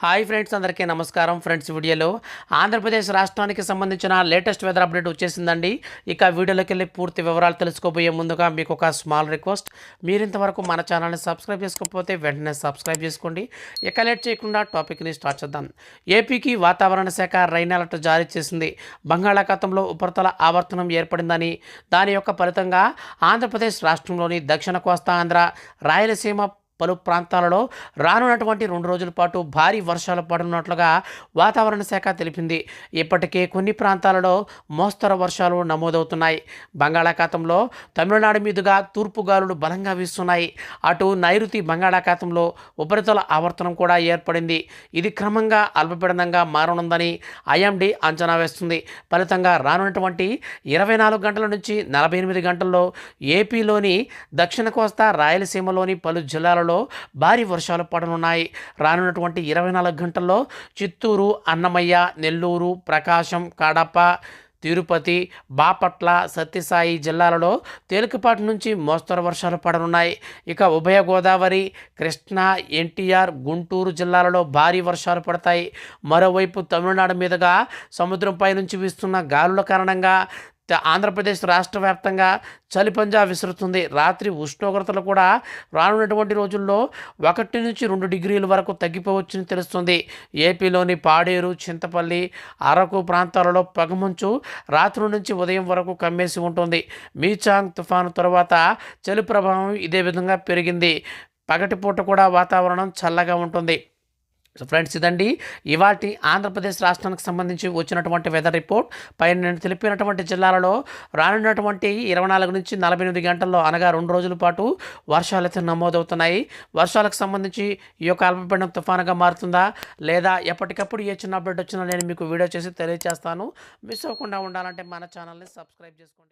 Hi friends అందరికీ నమస్కారం. Friends వీడియోలో ఆంధ్రప్రదేశ్ రాష్ట్రానికి సంబంధించిన లేటెస్ట్ వెదర్ అప్డేట్ వచ్చేసిందండి. ఇక వీడియోలోకి వెళ్ళి పూర్తి వివరాలు తెలుసుకోబోయే ముందుగా మీకు ఒక స్మాల్ రిక్వెస్ట్. మీరు ఇంతవరకు మన ఛానల్ని సబ్స్క్రైబ్ చేసుకోకపోతే వెంటనే సబ్స్క్రైబ్ చేసుకోండి. ఇక లేట్ చేయకుండా టాపిక్ని స్టార్ట్ చేద్దాం. ఏపీకి వాతావరణ శాఖ రైన్ అలర్ట్ జారీ చేసింది. బంగాళాఖాతంలో ఉపరితల ఆవర్తనం ఏర్పడిందని దాని యొక్క ఫలితంగా ఆంధ్రప్రదేశ్ రాష్ట్రంలోని దక్షిణ కోస్తా ఆంధ్ర రాయలసీమ పలు ప్రాంతాలలో రానున్నటువంటి రెండు రోజుల పాటు భారీ వర్షాలు పడనున్నట్లుగా వాతావరణ శాఖ తెలిపింది. ఇప్పటికే కొన్ని ప్రాంతాలలో మోస్తరు వర్షాలు నమోదవుతున్నాయి. బంగాళాఖాతంలో తమిళనాడు మీదుగా తూర్పు గాలులు బలంగా వీస్తున్నాయి. అటు నైరుతి బంగాళాఖాతంలో ఉపరితల ఆవర్తనం కూడా ఏర్పడింది. ఇది క్రమంగా అల్పపీడనంగా మారనుందని ఐఎండీ అంచనా వేస్తుంది. ఫలితంగా రానున్నటువంటి ఇరవై నాలుగు గంటల నుంచి నలభై ఎనిమిది గంటల్లో ఏపీలోని దక్షిణ కోస్తా రాయలసీమలోని పలు జిల్లాలలో భారీ వర్షాలు పడనున్నాయి. రానున్నటువంటి ఇరవై నాలుగు గంటల్లో చిత్తూరు అన్నమయ్య నెల్లూరు ప్రకాశం కడప తిరుపతి బాపట్ల సత్యసాయి జిల్లాలలో తేలికపాటి నుంచి మోస్తరు వర్షాలు పడనున్నాయి. ఇక ఉభయ గోదావరి కృష్ణా ఎన్టీఆర్ గుంటూరు జిల్లాలలో భారీ వర్షాలు పడతాయి. మరోవైపు తమిళనాడు మీదుగా సముద్రంపై నుంచి వీస్తున్న గాలుల కారణంగా ఆంధ్రప్రదేశ్ రాష్ట్ర వ్యాప్తంగా చలిపంజా విసురుతుంది. రాత్రి ఉష్ణోగ్రతలు కూడా రానున్నటువంటి రోజుల్లో ఒకటి నుంచి రెండు డిగ్రీల వరకు తగ్గిపోవచ్చని తెలుస్తుంది. ఏపీలోని పాడేరు చింతపల్లి అరకు ప్రాంతాలలో పగమంచు రాత్రి నుంచి ఉదయం వరకు కమ్మేసి ఉంటుంది. మీచాంగ్ తుఫాను తర్వాత చలి ప్రభావం ఇదే విధంగా పెరిగింది. పగటిపూట కూడా వాతావరణం చల్లగా ఉంటుంది. సో ఫ్రెండ్స్ ఇదండి. ఇవాటి ఆంధ్రప్రదేశ్ రాష్ట్రానికి సంబంధించి వచ్చినటువంటి వెదర్ రిపోర్ట్ పైన నేను తెలిపినటువంటి జిల్లాలలో రానున్నటువంటి ఇరవై నాలుగు నుంచి నలభై ఎనిమిది గంటల్లో అనగా రెండు రోజుల పాటు వర్షాలు అయితే నమోదవుతున్నాయి. వర్షాలకు సంబంధించి ఈ యొక్క అల్పపీడనం తుఫానుగా మారుతుందా? లేదా ఎప్పటికప్పుడు ఏ చిన్న అప్డేట్ వచ్చినా నేను మీకు వీడియో చేసి తెలియజేస్తాను మిస్ అవ్వకుండా ఉండాలంటే మన ఛానల్ని సబ్స్క్రైబ్ చేసుకోండి.